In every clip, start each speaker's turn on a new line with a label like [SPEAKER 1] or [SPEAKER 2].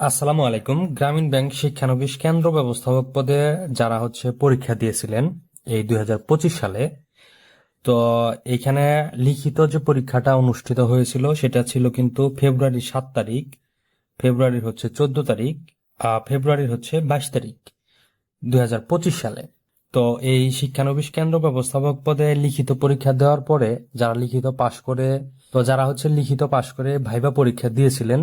[SPEAKER 1] আসসালামু আলাইকুম। গ্রামীণ ব্যাংক শিক্ষানবিশ কেন্দ্র ব্যবস্থাপক পদে যারা হচ্ছে পরীক্ষা দিয়েছিলেন এই দু হাজার পঁচিশ সালে তো এখানে লিখিত যে পরীক্ষাটা অনুষ্ঠিত হয়েছিল সেটা ছিল কিন্তু ফেব্রুয়ারি সাত তারিখ ফেব্রুয়ারির হচ্ছে চোদ্দ তারিখ আহ, ফেব্রুয়ারির হচ্ছে বাইশ তারিখ দুই হাজার পঁচিশ সালে। তো এই শিক্ষানবিশ কেন্দ্র ব্যবস্থাপক পদে লিখিত পরীক্ষা দেওয়ার পরে যারা লিখিত পাশ করে তো যারা হচ্ছে লিখিত পাশ করে ভাইবা পরীক্ষা দিয়েছিলেন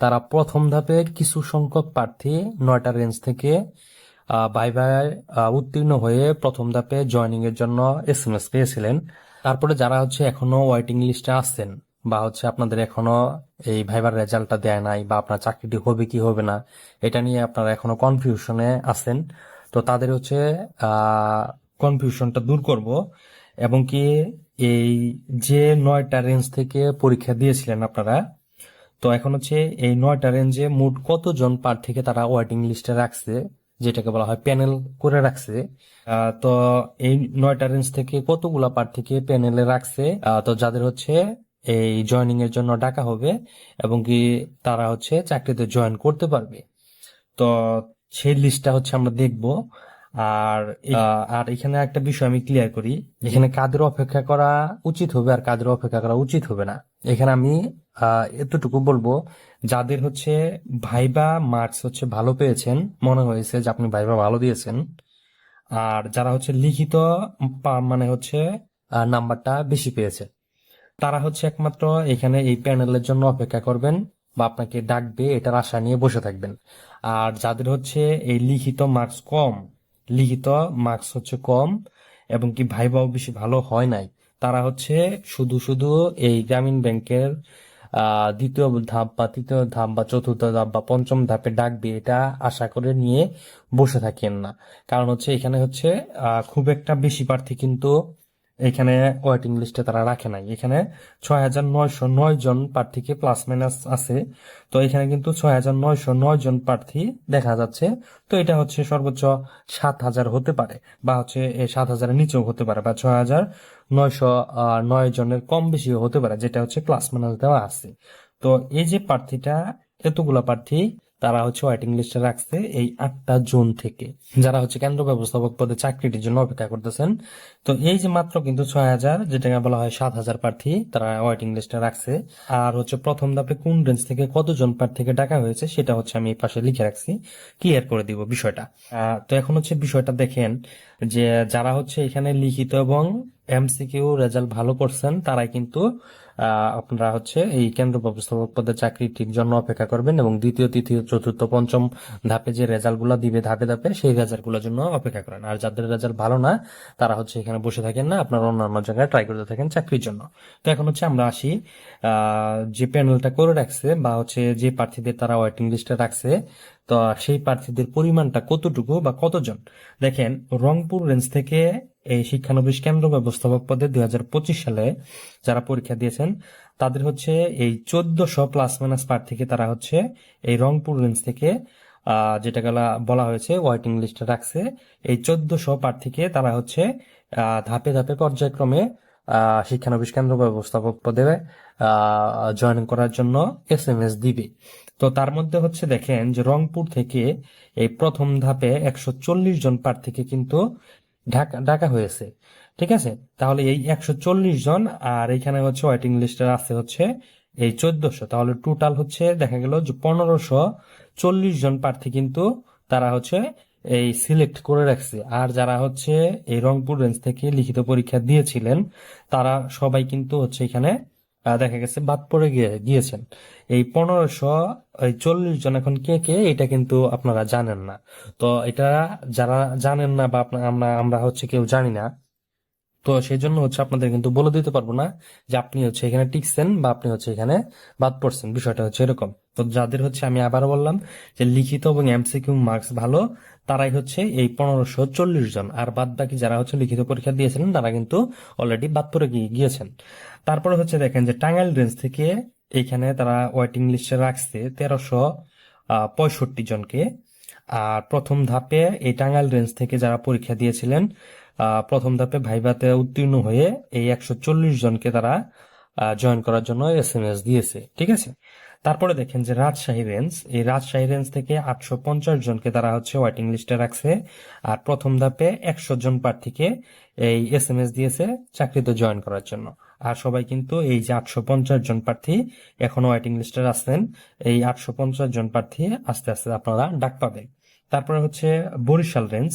[SPEAKER 1] তারা প্রথম ধাপে কিছু সংখ্যক প্রার্থী নয়টা রেঞ্জ থেকে আহ, ভাইভায় উত্তীর্ণ হয়ে প্রথম ধাপে জয়েনিং এর জন্য এস এম এস পেয়েছিলেন। তারপরে যারা হচ্ছে এখনও ওয়েটিং লিস্টে আসছেন বা হচ্ছে আপনাদের এখনও এই ভাইবার রেজাল্টটা দেয় নাই বা আপনার চাকরিটি হবে কি হবে না এটা নিয়ে আপনারা এখনও কনফিউশনে আছেন। তো তাদের হচ্ছে কনফিউশনটা দূর করব এবং কি এই যে নয়টা রেঞ্জ থেকে পরীক্ষা দিয়েছিলেন আপনারা তো এখন হচ্ছে এই নয়টা রেঞ্জে মোট কতজন প্রার্থীকে তারা ওয়েটিং লিস্টে রাখছে, যেটাকে বলা হয় প্যানেল করে রাখছে? তো এই নয়টা রেঞ্জ থেকে কতগুলা প্রার্থীকে প্যানেলে রাখছে? তো যাদের হচ্ছে এই জয়েনিং এর জন্য ডাকা হবে এবং কি তারা হচ্ছে চাকরিতে জয়েন করতে পারবে। তো সেই লিস্টটা হচ্ছে আমরা দেখব। আর আর এখানে একটা বিষয় আমি ক্লিয়ার করি। এখানে কাদের অপেক্ষা করা উচিত হবে আর কাদের অপেক্ষা করা উচিত হবে না। এখানে আমি এতটুকু বলব যাদের হচ্ছে ভাইবা মার্কস হচ্ছে ভালো পেয়েছেন মনে হয়েছে যে আপনি ভাইবা ভালো দিয়েছেন আর যারা হচ্ছে লিখিত মানে হচ্ছে নাম্বারটা বেশি পেয়েছে তারা হচ্ছে একমাত্র এখানে এই প্যানেলের জন্য অপেক্ষা করবেন বা আপনাকে ডাকবে এটার আশা নিয়ে বসে থাকবেন। আর যাদের হচ্ছে এই লিখিত মার্কস কম লিখিত মার্কস হচ্ছে কম, এবং কি ভাইবাও বেশি ভালো হয় নাই। তারা হচ্ছে শুধু শুধু এই গ্রামীণ ব্যাংকের দ্বিতীয় ধাপ বা তৃতীয় ধাপ বা চতুর্থ ধাপ বা পঞ্চম ধাপে ডাকবে এটা আশা করে নিয়ে বসে থাকেন না। কারণ হচ্ছে এখানে হচ্ছে খুব একটা বেশি প্রার্থী কিন্তু এখানে ওয়েটিং লিস্টে তারা রাখে নাই। এখানে ছয় হাজার নয়শো নয় জন প্রার্থীকে প্লাস মাইনাস আছে। তো এখানে কিন্তু ছয় হাজার নয়শো নয় জন প্রার্থী দেখা যাচ্ছে। তো এটা হচ্ছে সর্বোচ্চ সাত হাজার হতে পারে বা হচ্ছে সাত হাজারের নিচেও হতে পারে বা ছয় হাজার নয়শো নয় জনের কম বেশি হতে পারে, যেটা হচ্ছে প্লাস মাইনাস দেওয়া আছে। তো এই যে প্রার্থীটা, এতগুলা প্রার্থী তারা হচ্ছে ওয়েটিং লিস্টে রাখছে এই আটটা জোন থেকে। যারা হচ্ছে কেন্দ্র ব্যবস্থাপক পদে চাকরিটির জন্য অপেক্ষা করতেছেন। তো এই যে মাত্র কিন্তু ছয় হাজার, যেটাকে বলা হয় সাত হাজার প্রার্থী, তারা ওয়েটিং লিস্টে রাখছে। আর হচ্ছে প্রথম ধাপে কোন রেঞ্জ থেকে কতজন প্রার্থীকে ডাকা হয়েছে, সেটা হচ্ছে আমি পাশে লিখে রাখছি। ক্লিয়ার করে দিব বিষয়টা। তো এখন হচ্ছে বিষয়টা দেখেন যে যারা হচ্ছে এখানে লিখিত এবং এমসিকিউ রেজাল্ট ভালো করছেন, তারাই কিন্তু আপনারা হচ্ছে এই কেন্দ্র ব্যবস্থাপক পদে চাকরিটির জন্য অপেক্ষা করবেন এবং দ্বিতীয় তৃতীয় চতুর্থ, পঞ্চম ধাপে যে রেজাল্টগুলো দিবে ধাপে ধাপে সেই রেজাল্টগুলোর জন্য অপেক্ষা করেন। আর যাদের রেজাল্ট ভালো না, তারা হচ্ছে এখানে বসে থাকেন না, আপনারা অন্যান্য জায়গায় ট্রাই করতে থাকেন চাকরির জন্য। তো এখন হচ্ছে আমরা আসি যে প্যানেলটা করে রাখছে বা হচ্ছে যে প্রার্থীদের তারা ওয়েটিং লিস্টে রাখছে তো সেই প্রার্থীদের পরিমাণটা কতটুকু বা কতজন? দেখেন, রংপুর রেঞ্জ থেকে এই শিক্ষানবিশ কেন্দ্র ব্যবস্থাপক পদে দুই হাজার পঁচিশ সালে যারা পরীক্ষা দিয়েছেন, তাদের হচ্ছে এই চোদ্দশো প্লাস মাইনাস প্রার্থীকে তারা হচ্ছে এই রংপুর রেঞ্জ থেকে যেটা গেলা বলা হয়েছে ওয়েটিং লিস্টে রাখছে। এই চোদ্দশো প্রার্থীকে তারা হচ্ছে ধাপে ধাপে পর্যায়ক্রমে শিক্ষানবিশ কেন্দ্র ব্যবস্থাপক পদে জয়েন করার জন্য এস এম এস দিবে। তো তার মধ্যে হচ্ছে দেখেন যে রংপুর থেকে এই প্রথম ধাপে একশো চল্লিশ জন প্রার্থীকে কিন্তু ঢাকা, ডাকা হয়েছে। ঠিক আছে? তাহলে এই একশো চল্লিশ জন আর এখানে হচ্ছে ওয়েটিং লিস্টে আছে হচ্ছে এই চোদ্দশো। তাহলে টোটাল হচ্ছে দেখা গেল যে পনেরোশো চল্লিশ জন প্রার্থী কিন্তু তারা হচ্ছে এই সিলেক্ট করে রাখছে। আর যারা হচ্ছে এই রংপুর রেঞ্জ থেকে লিখিত পরীক্ষা দিয়েছিলেন, তারা সবাই কিন্তু হচ্ছে এখানে দেখা গেছে বাদ পড়ে গিয়ে, গিয়েছেন। এই পনেরোশো চল্লিশ জন এখন কে কে, এটা কিন্তু আপনারা জানেন না। তো এটা যারা জানেন না বা আমরা আমরা হচ্ছে কেউ জানি না, তো সেই জন্য হচ্ছে আপনাদের কিন্তু বলে দিতে পারব না যে আপনি হচ্ছে এখানে টিকছেন বা আপনি হচ্ছে এখানে বাদ পড়ছেন। বিষয়টা হচ্ছে এরকম। তো যাদের হচ্ছে আমি আবার বললাম যে লিখিত এবং এমসিকিউ মার্কস ভালো, তারাই হচ্ছে এই পনেরোশো চল্লিশ জন। আর বাদ বাকি যারা হচ্ছে লিখিত পরীক্ষা দিয়েছিলেন, তারা কিন্তু অলরেডি বাদ পড়ে গিয়ে- গিয়েছেন। তারপরে হচ্ছে দেখেন যে টাঙ্গাইল রেঞ্জ থেকে এখানে তারা ওয়েটিং লিস্টে রাখছে তেরোশো পঁয়ষট্টি জনকে। আর প্রথম ধাপে এই টাঙ্গাইল রেঞ্জ থেকে যারা পরীক্ষা দিয়েছিলেন প্রথম ধাপে ভাইভাতে উত্তীর্ণ হয়ে এই একশো চল্লিশ জনকে তারা জয়েন করার জন্য এস এম এস দিয়েছে। ঠিক আছে? তারপরে দেখেন যে রাজশাহী রেঞ্জ, এই রাজশাহী রেঞ্জ থেকে আটশো পঞ্চাশ জনকে তারা হচ্ছে ওয়েটিং লিস্টে রাখছে। আর প্রথম ধাপে একশো জন প্রার্থীকে এই এস এম এস দিয়েছে চাকরিতে জয়েন করার জন্য। আর সবাই কিন্তু এই যে আটশো পঞ্চাশ জন প্রার্থী এখনও ওয়েটিং লিস্টে আছেন এই আটশো পঞ্চাশ জন প্রার্থী আস্তে আস্তে আপনারা ডাক পাবেন। তারপরে হচ্ছে বরিশাল রেঞ্জ,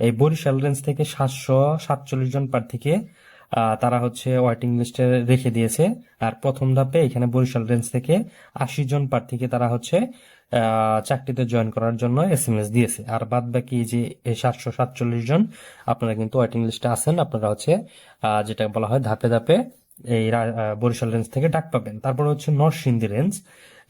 [SPEAKER 1] এই বরিশাল রেঞ্জ থেকে সাতশো সাতচল্লিশ জন প্রার্থীকে তারা হচ্ছে ওয়েটিং লিস্টে রেখে দিয়েছে। আর প্রথম ধাপে এখানে বরিশাল রেঞ্জ থেকে আশি জন প্রার্থীকে তারা হচ্ছে চাকরিতে জয়েন করার জন্য এস এম এস দিয়েছে। আর বাদ বাকি যে সাতশো সাতচল্লিশ জন, আপনারা কিন্তু ওয়েটিং লিস্টে আছেন। আপনারা হচ্ছে যেটা বলা হয় ধাপে ধাপে এই বরিশাল রেঞ্জ থেকে ডাক পাবেন। তারপর হচ্ছে নরসিংদী রেঞ্জ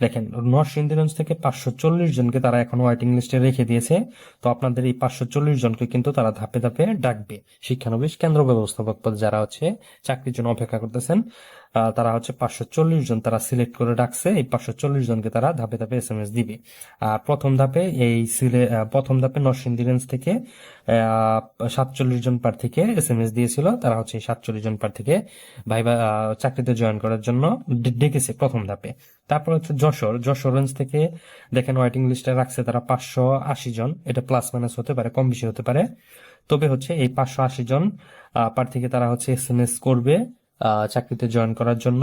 [SPEAKER 1] দেখেন নর্থ রেঞ্জ থেকে পাঁচশো চল্লিশ জনকে তারা এখন ওয়াইটিং লিস্টে রেখে দিয়েছে। তো আপনাদের এই পাঁচশো চল্লিশ জনকে কিন্তু তারা ধাপে ধাপে ডাকবে। শিক্ষানবিশ কেন্দ্র ব্যবস্থাপক পদ যারা হচ্ছে চাকরির জন্য অপেক্ষা করতেছেন। তারা হচ্ছে পাঁচশো চল্লিশ জন তারা সিলেক্ট করে ডাকছে এই পাঁচশো চল্লিশ জনকে তারা ধাপে ধাপে এস এম এস দিবে। আর প্রথম ধাপে এই সিলে প্রথম ধাপে নরসিংদী রেঞ্জ থেকে সাতচল্লিশ জন প্রার্থীকে এস এম এস দিয়েছিল। তারা হচ্ছে সাতচল্লিশ জন প্রার্থীকে ভাইবা চাকরিতে জয়েন করার জন্য ডেকেছে প্রথম ধাপে। তারপর হচ্ছে যশোর। যশোর রেঞ্জ থেকে দেখেন ওয়েটিং লিস্টে রাখছে তারা পাঁচশো আশি জন। এটা প্লাস মাইনাস হতে পারে, কম বেশি হতে পারে। তবে হচ্ছে এই পাঁচশো আশি জন প্রার্থীকে তারা হচ্ছে এস এম এস করবে। চাকরিতে জয়েন করার জন্য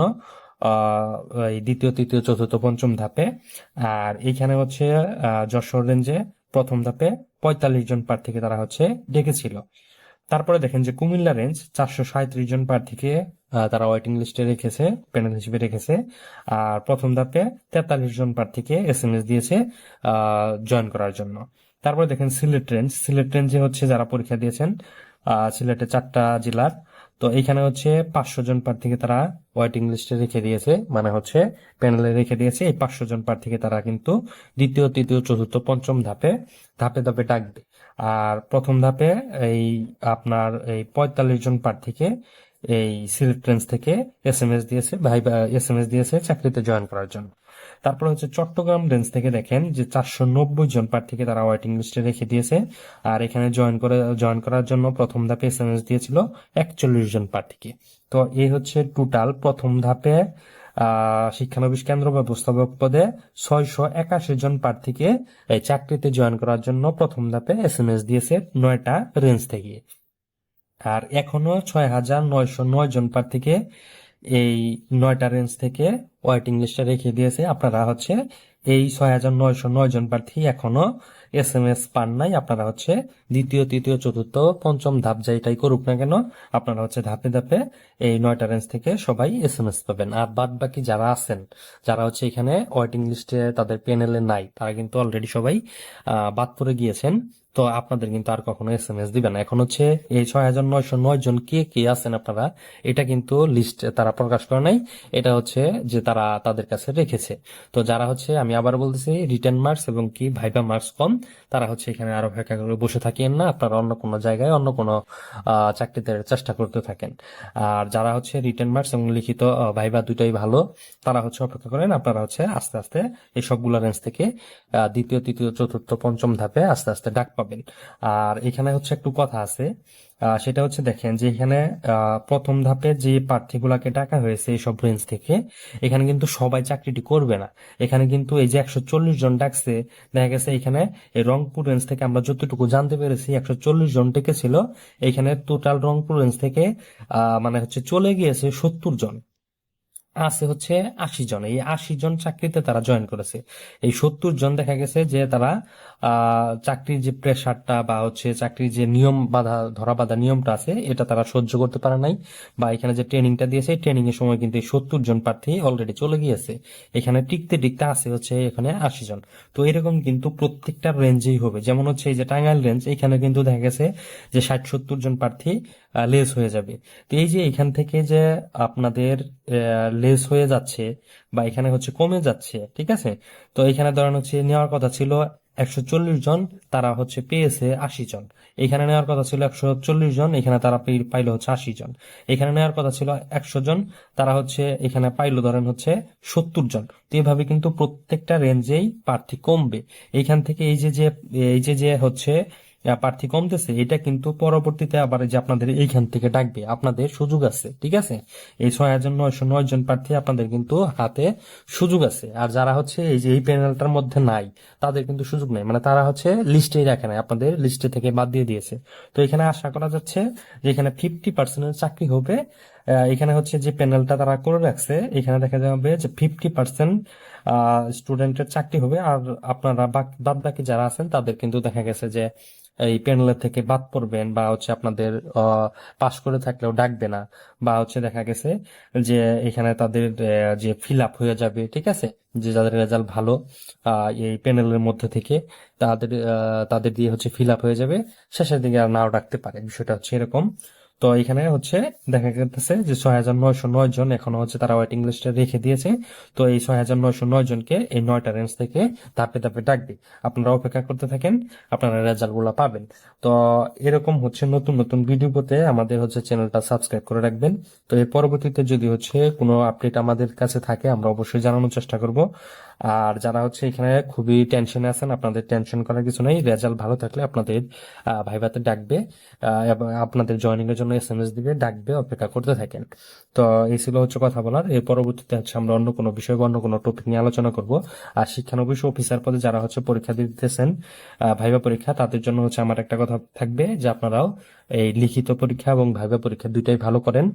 [SPEAKER 1] এই দ্বিতীয়, তৃতীয়, চতুর্থ, পঞ্চম ধাপে। আর এইখানে হচ্ছে যশোর রেঞ্জে প্রথম ধাপে পঁয়তাল্লিশ জন প্রার্থীকে তারা হচ্ছে ডেকেছিল। তারপরে দেখেন যে কুমিল্লা রেঞ্জ চারশো সাঁত্রিশ জন প্রার্থীকে তারা ওয়েটিং লিস্টে রেখেছে প্যানেল হিসেবে রেখেছে। আর প্রথম ধাপে তেতাল্লিশ জন প্রার্থীকে এস এম এস দিয়েছে জয়েন করার জন্য। তারপরে দেখেন সিলেট রেঞ্জ সিলেট রেঞ্জে হচ্ছে যারা পরীক্ষা দিয়েছেন সিলেটে চারটা জেলার তো এখানে হচ্ছে পাঁচশো জন প্রার্থীকে তারা ওয়েটিং লিস্টে রেখে দিয়েছে। মানে হচ্ছে প্যানেলে রেখে দিয়েছে। এই পাঁচশো জন প্রার্থীকে তারা কিন্তু দ্বিতীয়, তৃতীয়, চতুর্থ, পঞ্চম ধাপে ধাপে ধাপে ডাকবে। আর প্রথম ধাপে এই আপনার এই পঁয়তাল্লিশ জন প্রার্থীকে এই সিলেট রেঞ্জ থেকে এস এম এস দিয়েছে, ভাই এস এম এস দিয়েছে চাকরিতে জয়েন করার জন্য। তারপর হচ্ছে চট্টগ্রাম রেঞ্জ থেকে দেখেন যে চারশো নব্বই জন প্রার্থীকে তারা ওয়েটিং লিস্টে রেখে দিয়েছে। আর এখানে জয়েন করে, জয়েন করার জন্য প্রথম ধাপে এস এম এস দিয়েছিল একচল্লিশ জন প্রার্থীকে। তো এই হচ্ছে টোটাল প্রথম ধাপে শিক্ষানবিশ কেন্দ্র ব্যবস্থাপক পদে ছয়শো একাশি জন প্রার্থীকে এই চাকরিতে জয়েন করার জন্য প্রথম ধাপে এস এম এস দিয়েছে নয়টা রেঞ্জ থেকে। আর এখনও ছয় হাজার নয়শো নয় জন প্রার্থীকে এই নয়টা রেঞ্জ থেকে ওয়েটিং লিস্টে রেখে দিয়েছে। আপনারা হচ্ছে এই ছয় হাজার নয়শো নয় জন প্রার্থী এখনও এস এম এস পান নাই, আপনারা হচ্ছে দ্বিতীয়, তৃতীয়, চতুর্থ, পঞ্চম ধাপ যেটাই করুক না কেন, আপনারা হচ্ছে ধাপে ধাপে এই নয়টা রেঞ্জ থেকে সবাই এস এম এস পাবেন। আর বাদ বাকি যারা আছেন, যারা হচ্ছে এখানে ওয়েটিং লিস্টে তাদের প্যানেলে নাই, তারা কিন্তু অলরেডি সবাই বাদ পড়ে গিয়েছেন। তো আপনাদের কিন্তু আর কখনো এস এম এস দিবে না। এখন হচ্ছে এই ছয় হাজার নয়শো নয় জন কে কে আছেন আপনারা, এটা কিন্তু লিস্ট তারা প্রকাশ করে নাই, এটা হচ্ছে যে তারা তাদের কাছে রেখেছে। তো যারা হচ্ছে, আমি আবার বলতেছি রিটার্ন মার্কস এবং কি ভাইবা মার্কস কম তারা হচ্ছে এখানে আরও ভেকা করে বসে থাকেন না আপনারা অন্য কোনো জায়গায় অন্য কোনো চাকরিতে চেষ্টা করতে থাকেন। আর যারা হচ্ছে রিটার্ন মার্কস এবং লিখিত ভাইবা দুটাই ভালো, তারা হচ্ছে অপেক্ষা করেন আপনারা হচ্ছে আস্তে আস্তে এই সবগুলো রেঞ্জ থেকে দ্বিতীয়, তৃতীয়, চতুর্থ, পঞ্চম ধাপে আস্তে আস্তে ডাক পাবেন। আর এখানে হচ্ছে একটু কথা আছে সেটা হচ্ছে দেখেন যে এখানে প্রথম ধাপে যে প্রার্থীগুলাকে ডাকা হয়েছে এই সব রেঞ্জ থেকে, এখানে কিন্তু সবাই চাকরিটি করবে না। এখানে কিন্তু এই যে একশো চল্লিশ জন ডাকছে, দেখা গেছে এখানে এই রংপুর রেঞ্জ থেকে আমরা যতটুকু জানতে পেরেছি, একশো চল্লিশ জন ডেকেছিল। এখানে টোটাল রংপুর রেঞ্জ থেকে মানে হচ্ছে চলে গিয়েছে সত্তর জন। আছে হচ্ছে আশি জন। এই আশি জন চাকরিতে তারা জয়েন করেছে। এই সত্তর জন দেখা গেছে যে তারা চাকরির যে প্রেশারটা বা হচ্ছে চাকরির যে নিয়ম বাধা, ধরা বাধা নিয়মটা আছে, এটা তারা সহ্য করতে পারে নাই বা এখানে যে ট্রেনিংটা দিয়েছে ট্রেনিং এর সময় কিন্তু এই সত্তর জন প্রার্থী অলরেডি চলে গিয়েছে। এখানে টিকতে টিকতে আছে হচ্ছে এখানে আশি জন। তো এরকম কিন্তু প্রত্যেকটা রেঞ্জেই হবে। যেমন হচ্ছে এই যে টাঙ্গাইল রেঞ্জ এখানে কিন্তু দেখা গেছে যে ষাট সত্তর জন প্রার্থী লেস হয়ে যাবে। তো এই যে এখান থেকে যে আপনাদের লেস হয়ে যাচ্ছে বা এখানে হচ্ছে কমে যাচ্ছে, ঠিক আছে? তো এখানে ধরেন হচ্ছে নেওয়ার কথা ছিল একশো চল্লিশ জন, তারা হচ্ছে পেয়েছে আশি জন। এখানে নেওয়ার কথা ছিল একশো চল্লিশ জন, এখানে তারা পাইলো হচ্ছে আশি জন। এখানে নেওয়ার কথা ছিল একশো জন, তারা হচ্ছে এখানে পাইলো ধরেন হচ্ছে সত্তর জন। তো এইভাবে কিন্তু প্রত্যেকটা রেঞ্জেই প্রার্থী কমবে। এইখান থেকে এই যে যে, এই যে যে হচ্ছে প্রার্থী কমতেছে, এটা কিন্তু পরবর্তীতে আবার যে আপনাদের এইখান থেকে ডাকবে, আপনাদের সুযোগ আছে, ঠিক আছে? এই ছয় হাজার নয়শো নয় জন প্রার্থী আপনাদের কিন্তু হাতে সুযোগ আছে। আর যারা হচ্ছে এই যে এই প্যানেলটার মধ্যে নাই, তাদের কিন্তু সুযোগ নেই। মানে তারা হচ্ছে লিস্টেই রাখে নাই, আপনাদের লিস্টে থেকে বাদ দিয়ে দিয়েছে। তো এখানে আশা করা যাচ্ছে যে এখানে ফিফটি পার্সেন্টের চাকরি হবে। এখানে হচ্ছে যে প্যানেলটা তারা করে রাখছে, এখানে দেখা যাবে যে ফিফটি পার্সেন্ট স্টুডেন্টের চাকরি হবে। আর আপনারা বাদ বাকি যারা আছেন, তাদের কিন্তু দেখা গেছে যে এই প্যানেলের থেকে বাদ পড়বেন বা হচ্ছে আপনাদের পাশ করে থাকলেও ডাকবে না বা হচ্ছে দেখা গেছে যে এখানে তাদের যে ফিল আপ হয়ে যাবে, ঠিক আছে? যে যাদের রেজাল্ট ভালো এই প্যানেলের মধ্যে থেকে তাদের তাদের দিয়ে হচ্ছে ফিল আপ হয়ে যাবে। শেষের দিকে আর নাও ডাকতে পারে। বিষয়টা হচ্ছে এরকম। তো এখানে হচ্ছে দেখা যাচ্ছে যে ছয় হাজার নয়শো নয় জন এখনও হচ্ছে তারা ওয়েটিং লিস্টে রেখে দিয়েছে। তো এই ছয় হাজার নয়শো নয় জনকে এই নয়টা রেঞ্জ থেকে ধাপে ধাপে ডাকবে আপনারা অপেক্ষা করতে থাকেন, আপনারা রেজাল্টগুলো পাবেন। তো এরকম হচ্ছে নতুন নতুন ভিডিও পেতে আমাদের হচ্ছে চ্যানেলটা সাবস্ক্রাইব করে রাখবেন। তো এর পরবর্তীতে যদি হচ্ছে কোনো আপডেট আমাদের কাছে থাকে, আমরা অবশ্যই জানানোর চেষ্টা করব। আর যারা হচ্ছে এখানে খুবই টেনশনে আছেন, আপনাদের টেনশন করার কিছু নেই রেজাল্ট ভালো থাকলে আপনাদের ভাইভাতে ডাকবে এবং আপনাদের জয়েনিং এর জন্য এস এম এস দিবে, ডাকবে, অপেক্ষা করতে থাকেন। তো এই ছিল হচ্ছে কথা বলার। এর পরবর্তীতে হচ্ছে আমরা অন্য কোনো বিষয় বা অন্য কোনো টপিক নিয়ে আলোচনা করব। আর শিক্ষানবিশ অফিসার পদে যারা হচ্ছে পরীক্ষা দিতেছেন ভাইবা পরীক্ষা, তাদের জন্য হচ্ছে আমার একটা কথা থাকবে যে আপনারাও এই লিখিত পরীক্ষা এবং ভাইবা পরীক্ষা দুইটাই ভালো করেন।